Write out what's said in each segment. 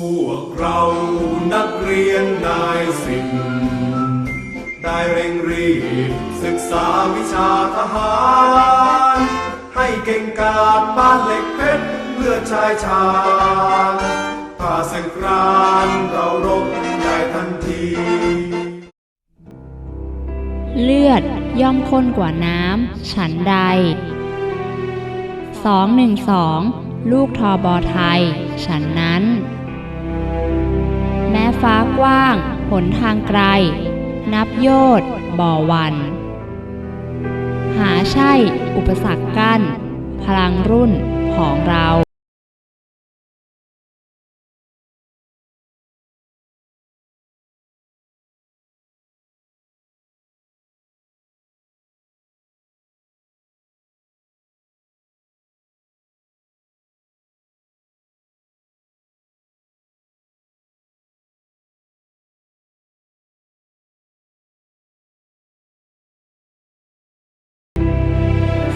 พวกเรานักเรียนนายสิบได้เร่งรีบศึกษาวิชาทหาร ให้เก่งกาจบ้านเหล็กเพชรเพื่อชายชาญถ้าศึกรานเรารบได้ทันที เลือดย่อมข้นกว่าน้ำ ฉันใด 212 ลูกทอบอไทย ฉันนั้น ฟ้ากว้าง หนทางไกล นับโยดบ่อวัน หาใช่อุปสรรคกั้น พลังรุ่นของเรา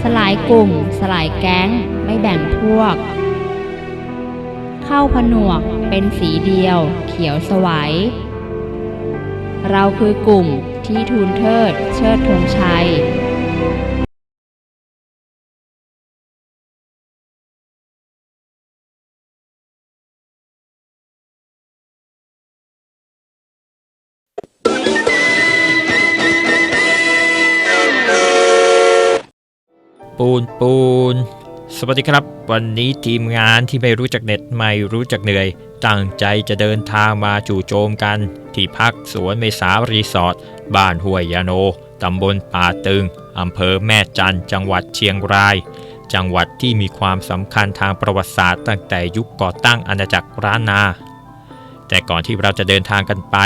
สลายกลุ่ม สลายแก๊ง ไม่แบ่งพวก เข้าผนวกเป็นสีเดียว เขียวสวัยเราคือกลุ่มที่ทูลเทิด เชิดธงชัย ปูนปูน สวัสดีครับ วันนี้ทีมงานที่ไม่รู้จักเหน็ดไม่รู้จักเหนื่อย ตั้งใจจะเดินทางมาจู่โจมกัน ที่พักสวนเมษารีสอร์ทบ้านห้วยยาโนตำบลป่าตึงอำเภอแม่จันจังหวัดเชียงราย จังหวัดที่มีความสำคัญทางประวัติศาสตร์ตั้งแต่ยุคก่อตั้งอาณาจักรร้านนา แต่ก่อนที่เราจะเดินทางกันไป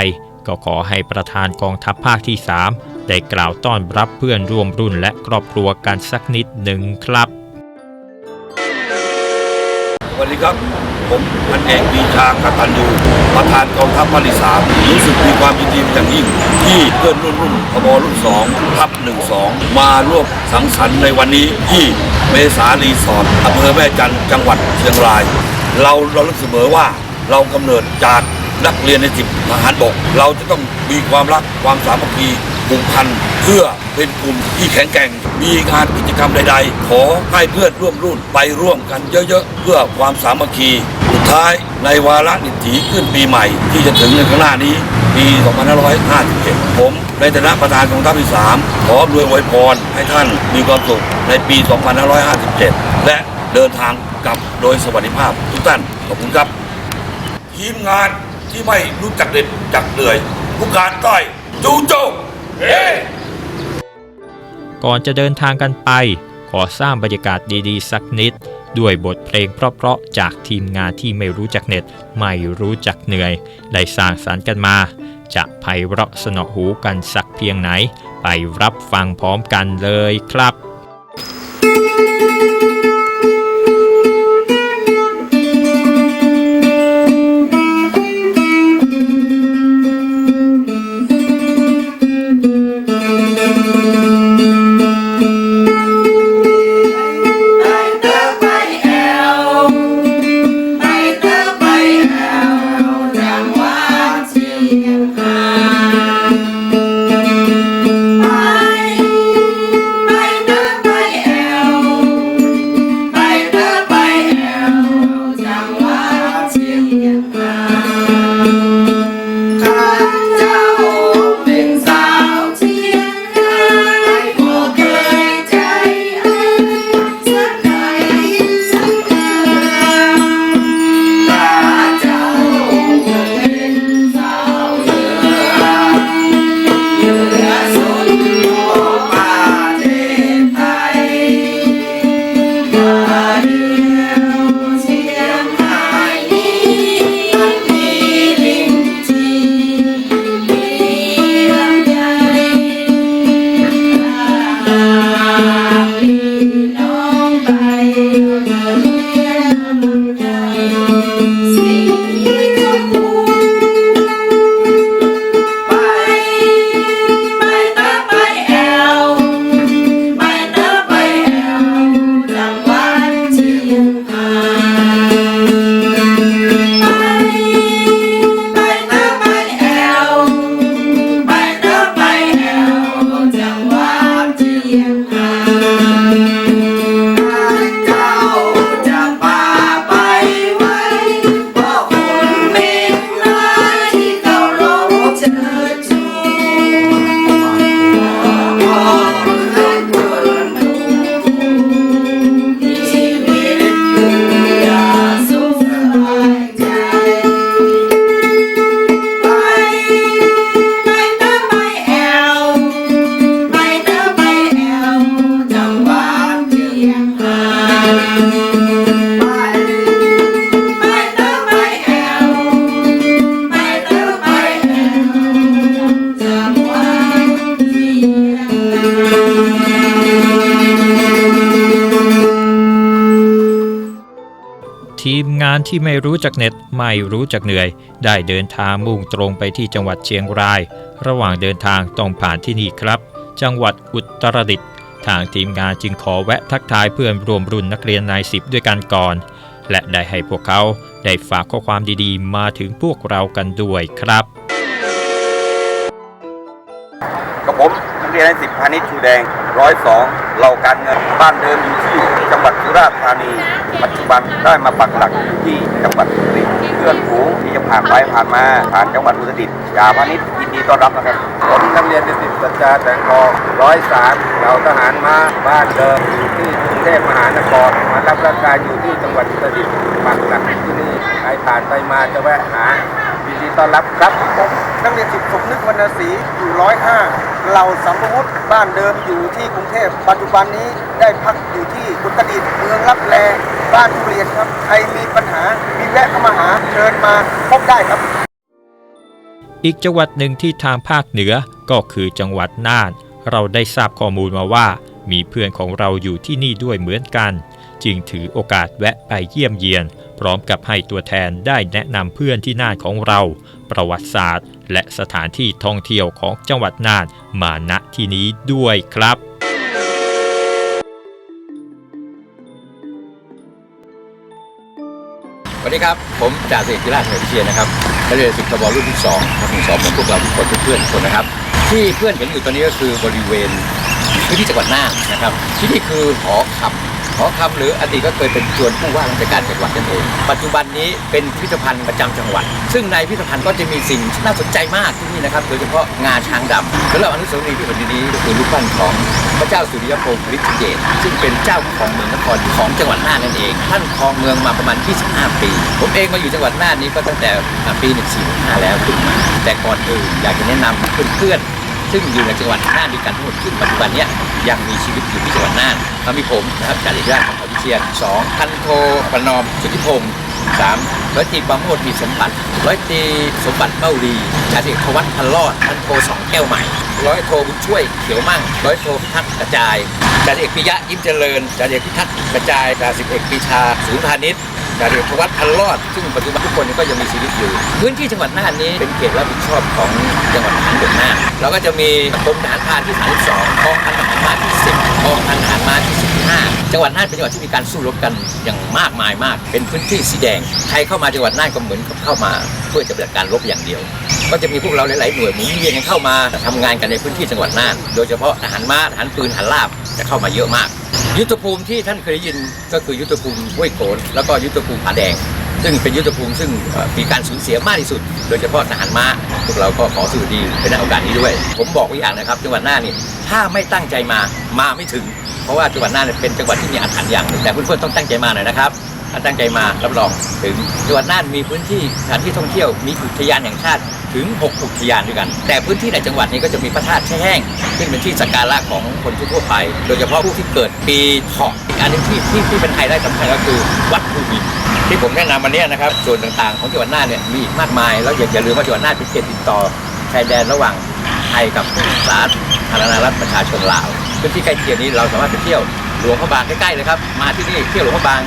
ก็ขอให้ประธานกองทัพภาคที่ 3 ได้กล่าวต้อนรับเพื่อนร่วมรุ่นและครอบครัวกันสักนิดหนึ่งครับสวัสดีครับ ผมพันเอกปีชากตันยูประธานกองทัพภาคที่สามรู้สึกมีความยินดีอย่างยิ่ง ที่เพื่อนรุ่นรุ่นพบรุ่นสองทัพหนึ่งสองมาร่วมสังสรรค์ในวันนี้ที่เมษารีสอร์ทอำเภอแม่จันจังหวัดเชียงราย เราเราลึกเสมอว่าเรากำเนิดจาก นักเรียนในสิบทหารบก เราจะต้องมีความรักความสามัคคีผูกพันเพื่อเป็นกลุ่มที่แข็งแกร่ง มีงานกิจกรรมใด ๆ ขอให้เพื่อนร่วมรุ่นไปร่วมกันเยอะๆ เพื่อความสามัคคี สุดท้ายในวาระนิถีขึ้นปีใหม่ ที่จะถึงในข้างหน้านี้ปี 2557 ผมในฐานะประธานกองทัพที่3ขออวยอวยพรให้ท่านมีความสุขในปี 2557 และเดินทางกลับโดยสวัสดิภาพทุกท่านขอบคุณครับทีมงาน ที่ไม่รู้จักเด็ดจักเหนื่อยผู้การต้อยจูโจเฮ้ก่อนจะเดินทางกันไป ขอสร้างบรรยากาศดีๆ สักนิด ด้วยบทเพลงเพราะๆจากทีมงานที่ไม่รู้จักเหน็ดไม่รู้จักเหนื่อย ได้สร้างสรรค์กันมา จะไพเราะสนอหูกันสักเพียงไหน ไปรับฟังพร้อมกันเลยครับไที่ไม่รู้จักเหน็ดไม่รู้จักเหนื่อย ได้เดินทางมุ่งตรงไปที่จังหวัดเชียงราย ระหว่างเดินทางต้องผ่านที่นี่ครับ จังหวัดอุตรดิตถ์ทางทีมงานจึงขอแวะทักทายเพื่อนรวมรุ่นนักเรียนนายสิบด้วยกันก่อน และได้ให้พวกเขาได้ฝากข้อความดีๆ มาถึงพวกเรากันด้วยครับกับผม รียนในสิบพาณิชย์ชูแดงร้อยสองเราการเงินบ้านเดิมอยู่ที่จังหวัดสุราษฎร์ธานี ปัจจุบันได้มาปักหลักอยู่ที่จังหวัดอุรดิตถ์เพื่อนฝูงที่จะผ่านไปผ่านมาผ่านจังหวัดอุตรดิตถ์ยาพาณิชย์ยินดีต้อนรับนะครับผมนักเรียนในสิบสัจจาแตงทองร้อยสามเราทหารมาบ้านเดิมอยู่ที่กรุงเทพมหานครมารับราชการอยู่ที่จังหวัดอุตรดิตถ์ปักหลักที่นี่ใครผ่านไปมาจะแวะหา ต้อนรับครับผมนักเรียนสิบสมนึกวรรณศรีอยู่ร้อยห้าเราสัมภวุฒิบ้านเดิมอยู่ที่กรุงเทพปัจจุบันนี้ได้พักอยู่ที่อุตรดิตถ์เมืองรับแลบ้านทุเรียนครับ ใครมีปัญหามีแวะเข้ามาหาเชิญมาพบได้ครับ อีกจังหวัดหนึ่งที่ทางภาคเหนือก็คือจังหวัดน่าน เราได้ทราบข้อมูลมาว่า มีเพื่อนของเราอยู่ที่นี่ด้วยเหมือนกัน จึงถือโอกาสแวะไปเยี่ยมเยียน พร้อมกับให้ตัวแทนได้แนะนำเพื่อนที่น่านของเรา ประวัติศาสตร์ และสถานที่ท่องเที่ยวของจังหวัดน่านมาณที่นี้ด้วยครับสวัสดีครับ ผมจ่าสิบพิราชเหมเชียนะครับนักเรียนสิบตบรุ่นที่สองทัพหนึ่สองของพวกเราทุกคนเพื่อนๆทุกคนนะครับ ที่เพื่อนเห็นอยู่ตอนนี้ก็คือบริเวณพื้นที่จังหวัดน่านนะครับ ที่นี่คือหอคำ หอคำหรืออดีตก็เคยเป็นจวนผู้ว่าราชการจังหวัดนั่นเองปัจจุบันนี้เป็นพิพิธภัณฑ์ประจำจังหวัด ซึ่งในพิพิธภัณฑ์ก็จะมีสิ่งน่าสนใจมากที่นี่นะครับ โดยเฉพาะงาช้างดำสำหรับอนุสาวรีย์ที่เห็นนี้ก็คือรูปปั้นของพระเจ้าสุริยพงศ์ฤทธิเดชซึ่งเป็นเจ้าของเมืองนครของจังหวัดน่านนั่นเอง ท่านครองเมืองมาประมาณ 25 ปี ผมเองมาอยู่จังหวัดน่านนี้ก็ตั้งแต่ปี 1415แล้วขึ้นมาแต่ก่อนอื่นอยากจะแนะนำเพื่อนๆ ซึ่งอยู่ในจังหวัดน่านด้วยกันทั้งหมดซึ่งปัจจุบันเนี้ยยังมีชีวิตอยู่ที่จังหวัดน่านก็มีผมนะครับจ่าเอกราชของวิเชียนสองพันโทประนอมสุทธิพงศ์สามร้อยตีปราโมทมีสมบัติร้อยตีสมบัติเบ้าดีจ่าเอกทวัฒน์พันรอดพันโทสองแก้วใหม่ร้อยโทบุญช่วยเขียวมั่งร้อยโทพิทักษ์กระจายจ่าเอกปิยะยิ้มเจริญจ่าเอกพิทักษ์กระจายจ่าสิบเอกปีชาศูนย์พาณิชย์ จ่าเอกทวัฒน์พันรอด ซึ่งปัจจุบันทุกคนก็ยังมีชีวิตอยู่ พื้นที่จังหวัดน่านนี้เป็นเขตรับผิดชอบของจังหวัดทหารบกน่านเราก็จะมีกรมทหารพรานที่ 32กองพันทหารมาที่ 10กองพันทหารมาที่ 15 จังหวัดน่านเป็นจังหวัดที่มีการสู้รบกันอย่างมากมายมาก เป็นพื้นที่สีแดง ใครเข้ามาจังหวัดน่านก็เหมือนกับเข้ามา เพื่อจะปฏิบัติการรบอย่างเดียว ก็จะมีพวกเราหลาย ๆ หน่วยหมุนเวียนกันเข้ามาทำงานกันในพื้นที่จังหวัดน่าน โดยเฉพาะทหารม้าทหารปืนทหารราบ จะเข้ามาเยอะมาก ยุทธภูมิที่ท่านเคยได้ยินก็คือยุทธภูมิห้วยโขนแล้วก็ยุทธภูมิผาแดง ซึ่งเป็นยุทธภูมิซึ่งมีการสูญเสียมากที่สุด โดยเฉพาะทหารม้าพวกเราก็ขอสื่อดีในโอกาสนี้ด้วย ผมบอกไว้อย่างนะครับจังหวัดน่านนี่ถ้าไม่ตั้งใจมามาไม่ถึง เพราะว่าจังหวัดน่านเนี่ยเป็นจังหวัดที่มีอาถรรพ์อย่างหนึ่งแต่เพื่อนๆต้องตั้งใจมาหน่อยนะครับ ถ้าตั้งใจมารับรองถึงจังหวัดน่านมีพื้นที่สถานที่ท่องเที่ยวมีอุทยานแห่งชาติถึง 6 อุทยานด้วยกัน แต่พื้นที่ในจังหวัดนี้ก็จะมีพระธาตุแช่แห้งซึ่งเป็นที่สักการะของคนทั่วไป โดยเฉพาะผู้ที่เกิดปีเถาะอีกอันหนึงที่ที่ที่เป็นไฮไลท์สำคัญก็คือวัดภูมิที่ผมแนะนำวันนี้นะครับส่วนต่างๆของจังหวัดน่านเนี่ยมีอีกมากมายแล้วอย่าอย่าลืมว่าจังหวัดน่านเป็นเขตติดต่อชายแดนระหว่างไทยกับสาธารณรัฐประชาชนลาวพื้นที่ใกล้เคียงนี้เราสามารถไปเที่ยวหลวงพระบางใกล้ๆเลยครับมาที่นี่เที่ยวหลวงพระบาง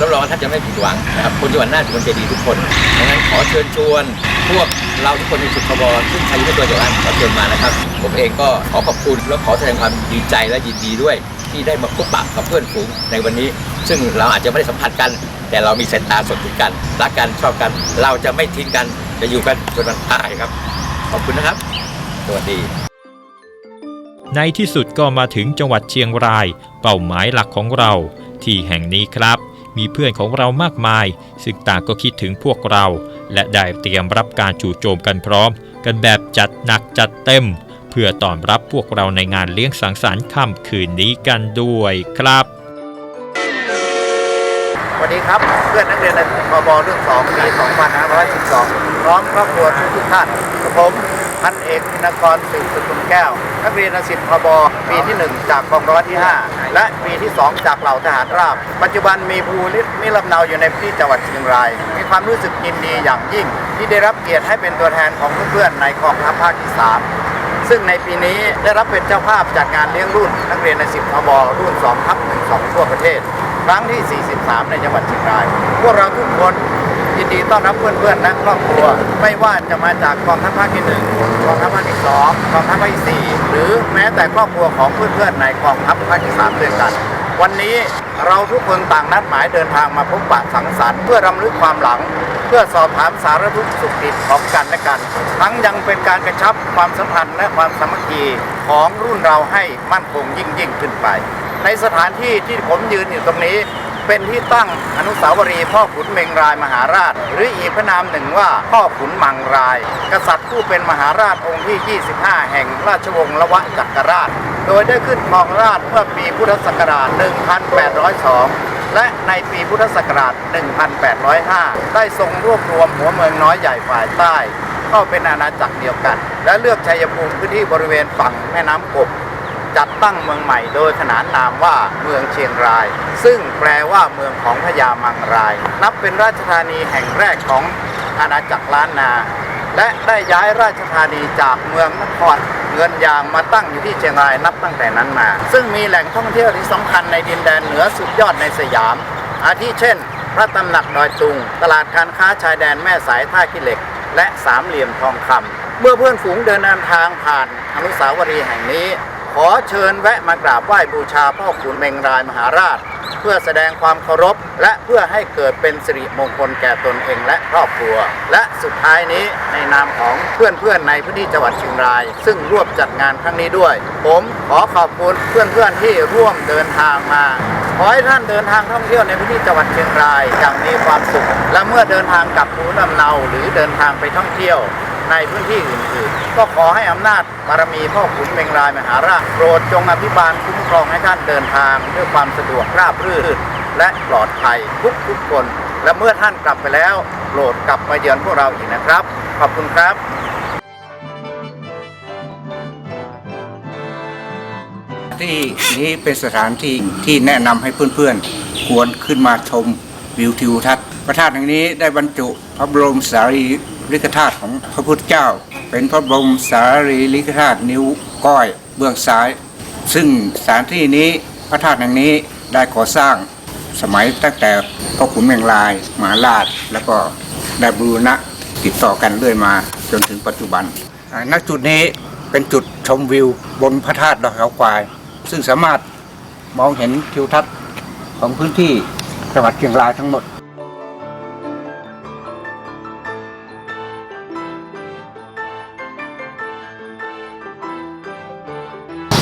รับรองว่าท่านจะไม่ผิดหวังนะครับคนจังหวัดน่านเป็นคนใจดีทุกคนดังนั้นขอเชิญชวน พวกเราทุกคนในสุขบซึ่งใครอยู่ตัวจังหวัดขอเชิญมานะครับ ผมเองก็ขอขอบคุณและขอแสดงความดีใจและยินดีด้วย ที่ได้มาพบปะกับเพื่อนฝูงในวันนี้ ซึ่งเราอาจจะไม่ได้สัมผัสกัน แต่เรามีสายตาสดถึงกันรักกันชอบกัน เราจะไม่ทิ้งกันจะอยู่กันจนวันตายครับ ขอบคุณนะครับสวัสดีในที่สุดก็มาถึงจังหวัดเชียงราย เป้าหมายหลักของเรา ที่แห่งนี้ครับ มีเพื่อนของเรามากมาย ซึ่งต่างก็คิดถึงพวกเรา และได้เตรียมรับการจู่โจมกันพร้อม กันแบบจัดหนักจัดเต็ม เพื่อต้อนรับพวกเราในงานเลี้ยงสังสรรค์ค่ำคืนนี้กันด้วยครับสวัสดีครับเพื่อนนักเรียนในพบเรุ่น2ปี2512 พร้อมครอบครัวทุกท่านกับผม พันเอกธินกรสืบสกุลแก้ว นักเรียนในสิบพบปีที่ 1 จากกองร้อยที่ 5 และปีที่ 2 จากเหล่าทหารราบ ปัจจุบันมีภูรินิลำเนาอยู่ในพื้นที่จังหวัดเชียงราย มีความรู้สึกยินดีอย่างยิ่ง ที่ได้รับเกียรติให้เป็นตัวแทนของเพื่อนๆในกองทัพภาคที่ 3ซึ่งในปีนี้ได้รับเป็นเจ้าภาพจัดงานเลี้ยงรุ่น นักเรียนในสิบพบรุ่น2ทับ1 2 ทั่วประเทศ ครั้งที่ 43 ในจังหวัดเชียงราย พวกเราทุกคน ยินดีต้อนรับเพื่อนๆและครอบครัว ไม่ว่าจะมาจากกองทัพภาคที่หนึ่งกองทัพภาคที่สองกองทัพภาคที่สี่หรือแม้แต่ครอบครัวของเพื่อนๆในกองทัพภาคที่สามด้วยกัน วันนี้เราทุกคนต่างนัดหมายเดินทางมาพบปะสังสรรค์เพื่อรำลึกความหลัง เพื่อสอบถามสารทุกข์สุขดิบของกันและกัน ทั้งยังเป็นการกระชับความสัมพันธ์และความสามัคคีของรุ่นเราให้มั่นคงยิ่งยิ่งขึ้นไป ในสถานที่ที่ผมยืนอยู่ตรงนี้ เป็นที่ตั้งอนุสาวรีย์พ่อขุนเมงรายมหาราช หรืออีกพระนามหนึ่งว่าพ่อขุนมังราย กษัตริย์ผู้เป็นมหาราชองค์ที่ 25 แห่งราชวงศ์ละวะจักรราช โดยได้ขึ้นครองราชเมื่อปีพุทธศักราช 1802 และในปีพุทธศักราช 1805 ได้ทรงรวบรวมหัวเมืองน้อยใหญ่ฝ่ายใต้ เข้าเป็นอาณาจักรเดียวกัน และเลือกชัยภูมิพื้นที่บริเวณฝั่งแม่น้ำกบ จัดตั้งเมืองใหม่โดยขนานนามว่าเมืองเชียงราย ซึ่งแปลว่าเมืองของพญามังราย นับเป็นราชธานีแห่งแรกของอาณาจักรล้านนา และได้ย้ายราชธานีจากเมืองนครเงินยางมาตั้งอยู่ที่เชียงรายนับตั้งแต่นั้นมา ซึ่งมีแหล่งท่องเที่ยวที่สำคัญในดินแดนเหนือสุดยอดในสยาม อาทิเช่น พระตำหนักดอยตุง ตลาดการค้าชายแดนแม่สายท่าขี้เหล็ก และสามเหลี่ยมทองคำเมื่อเพื่อนฝูงเดินทางผ่านอนุสาวรีย์แห่งนี้ ขอเชิญแวะมากราบไหว้บูชาพ่อขุนเมงรายมหาราช เพื่อแสดงความเคารพ และเพื่อให้เกิดเป็นสิริมงคลแก่ตนเองและครอบครัว และสุดท้ายนี้ในนามของเพื่อนๆในพื้นที่จังหวัดเชียงราย ซึ่งร่วมจัดงานครั้งนี้ด้วย ผมขอขอบคุณเพื่อนๆที่ร่วมเดินทางมาขอให้ท่านเดินทางท่องเที่ยวในพื้นที่จังหวัดเชียงรายอย่างมีความสุข และเมื่อเดินทางกลับภูมิลำเนาหรือเดินทางไปท่องเที่ยว ในพื้นที่อื่นๆ ก็ขอให้อำนาจบารมีพ่อขุนเมงรายมหาราชโปรดจงอภิบาลคุ้มครองให้ท่านเดินทาง ด้วยความสะดวกราบรื่น และปลอดภัยทุกทุกๆคน และเมื่อท่านกลับไปแล้วโปรดกลับมาเยือนพวกเราอีกนะครับ ขอบคุณครับที่นี้เป็นสถานที่ที่แนะนำให้เพื่อนๆ ควรขึ้นมาชมวิวทิวทัศน์ พระธาตุแห่งนี้ได้บรรจุพระบรมสารี ริกธาตุของพระพุทธเจ้า เป็นพระบรมสารีริกธาตุนิ้วก้อยเบื้องซ้าย ซึ่งสถานที่นี้พระธาตุแห่งนี้ได้ก่อสร้างสมัยตั้งแต่พ่อขุนเมืองลายมหาราช แล้วก็ได้บูรณะติดต่อกันเรื่อยมาจนถึงปัจจุบันณจุดนี้เป็นจุดชมวิวบนพระธาตุดอยเขาควาย ซึ่งสามารถมองเห็นทิวทัศน์ของพื้นที่จังหวัดเชียงรายทั้งหมด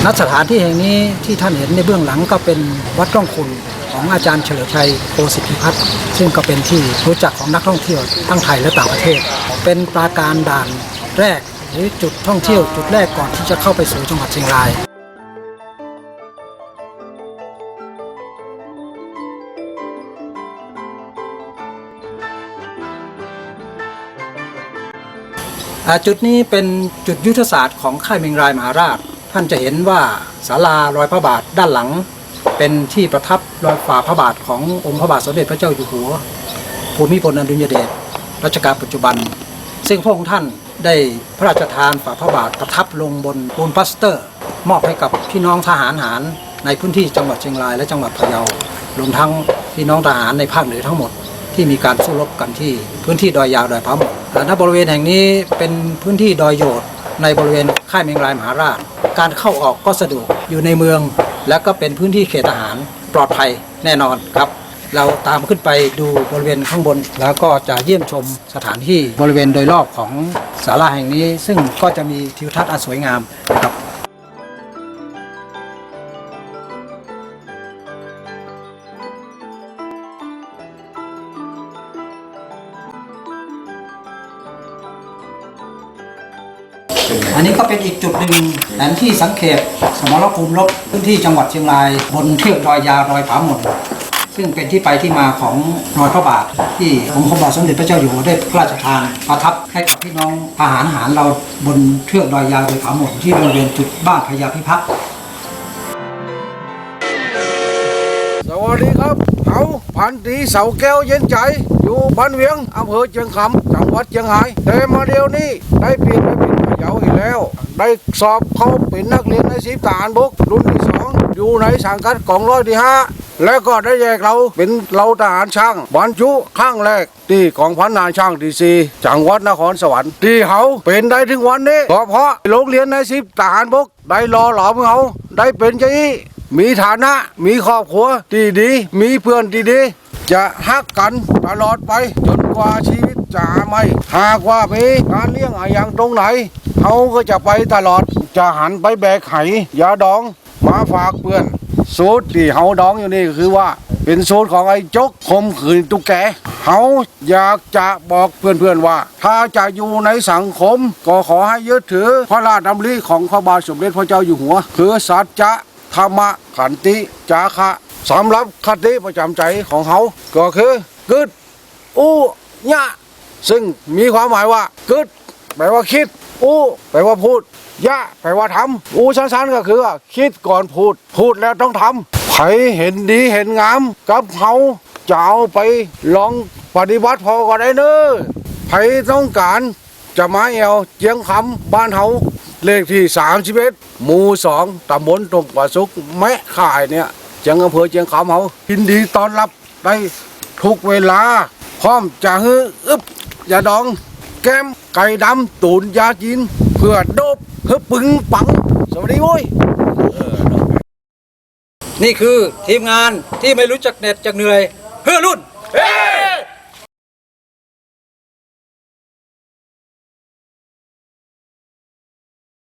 ณสถานที่แห่งนี้ที่ท่านเห็นในเบื้องหลังก็เป็นวัดร่องคุณของอาจารย์เฉลิมชัยโคสิทธิพัฒน์ซึ่งก็เป็นที่รู้จักของนักท่องเที่ยวทั้งไทยและต่างประเทศ เป็นปราการด่านแรกหรือจุดท่องเที่ยว จุดแรกก่อนที่จะเข้าไปสู่จังหวัดเชียงรายจุดนี้เป็นจุดยุทธศาสตร์ของค่ายเมงรายมหาราช ท่านจะเห็นว่าศาลารอยพระบาทด้านหลัง เป็นที่ประทับรอยฝ่าพระบาทขององค์พระบาทสมเด็จพระเจ้าอยู่หัวภูมิพลอดุลยเดชรัชกาลปัจจุบัน ซึ่งพระองค์ท่านได้พระราชทานฝ่าพระบาทประทับลงบนปูนพลาสเตอร์ มอบให้กับพี่น้องทหารหารในพื้นที่จังหวัดเชียงรายและจังหวัดพะเยารวมทั้งพี่น้องทหารในภาคเหนือทั้งหมดที่มีการสู้รบกันที่พื้นที่ดอยยาวดอยพระหมดและณบริเวณแห่งนี้เป็นพื้นที่ดอยโยด ในบริเวณค่ายเมงรายมหาราช การเข้าออกก็สะดวกอยู่ในเมือง และก็เป็นพื้นที่เขตทหารปลอดภัยแน่นอนครับ เราตามขึ้นไปดูบริเวณข้างบน แล้วก็จะเยี่ยมชมสถานที่บริเวณโดยรอบของศาลาแห่งนี้ ซึ่งก็จะมีทิวทัศน์อันสวยงามครับ ก็เป็นอีกจุดหนึ่งแผนที่สังเกตสมรภูมิรบพื้นที่จังหวัดเชียงราย บนเทือกดอยยาวดอยผาหมดซึ่งเป็นที่ไปที่มาของรอยพระบาท ที่องค์พระบาทสมเด็จพระเจ้าอยู่หัวได้พระราชทานประทับให้กับพี่น้องทหารหารเราบนเทือกดอยยาวดอยผาหมดที่บริเวณจุดบ้านพญาพิพัฒน์สวัสดีครับเขาพันตรีเสาแก้วเย็นใจ อยู่บ้านเวียงอำเภอเชียงคำจังหวัดเชียงรายแต่มาเดียวนี้ได้เปลี่ยนไป เป็นพะเยาอีกแล้ว ได้สอบเข้าเป็นนักเรียนในสิบทหารบกรุ่นที่สองอยู่ในสังกัดกองร้อยที่ห้าแล้วก็ได้แยกเราเป็นเราทหารช่างบรรจุข้างแรกที่ของพันนายช่างทีซีจังหวัดนครสวรรค์ที่เขาเป็นได้ถึงวันนี้ก็เพราะโรงเรียนในสิบทหารบกได้รอหลอมเขาได้เป็นเจ้าหน้มีฐานะมีครอบครัวที่ดี มีเพื่อนที่ดี จะฮักกันตลอดไป จนกว่าชีวิตจะไม่หากว่ามีการเลี้ยงอะไรอย่างตรงไหน เขาก็จะไปตลอด จะหันไปแบกไหยาดองมาฝากเพื่อนสูตรที่เฮาดองอยู่นี่คือว่า เป็นสูตรของไอ้จกคมขืนตุ๊กแกเฮาอยากจะบอกเพื่อนๆว่า ถ้าจะอยู่ในสังคม ก็ขอให้ยึดถือพระราชดำริของพระบาทสมเด็จพระเจ้าอยู่หัว คือสัจจะธรรมะขันติจาคะสำหรับคติประจำใจของเขาก็คือกึดอู้ยะซึ่งมีความหมายว่ากึดแปลว่าคิด อู้แปลว่าพูดยะแปลว่าทำอู้สั้นๆก็คือคิดก่อนพูด พูดแล้วต้องทำใครเห็นดีเห็นงาม กับเขาจะเอาไปลองปฏิบัติพอก็ได้เนอะใครต้องการจะมาแอวเจียงคำบ้านเฮาเลขที่31หมู่2ตำบลตรงกว่าสุกแมะข่ายเนี่ยเจียงอำเภอเจียงคำเฮายินดีต้อนรับได้ทุกเวลา พร้อมจะฮืออึบอย่าดอง แก้มไก่ดำตูนยาจีนเพื่อโดบเพื่อปึงปัง สวัสดีโว้ยนี่คือทีมงานที่ไม่รู้จักเหน็ดจักเหนื่อย เพื่อรุ่นเฮ้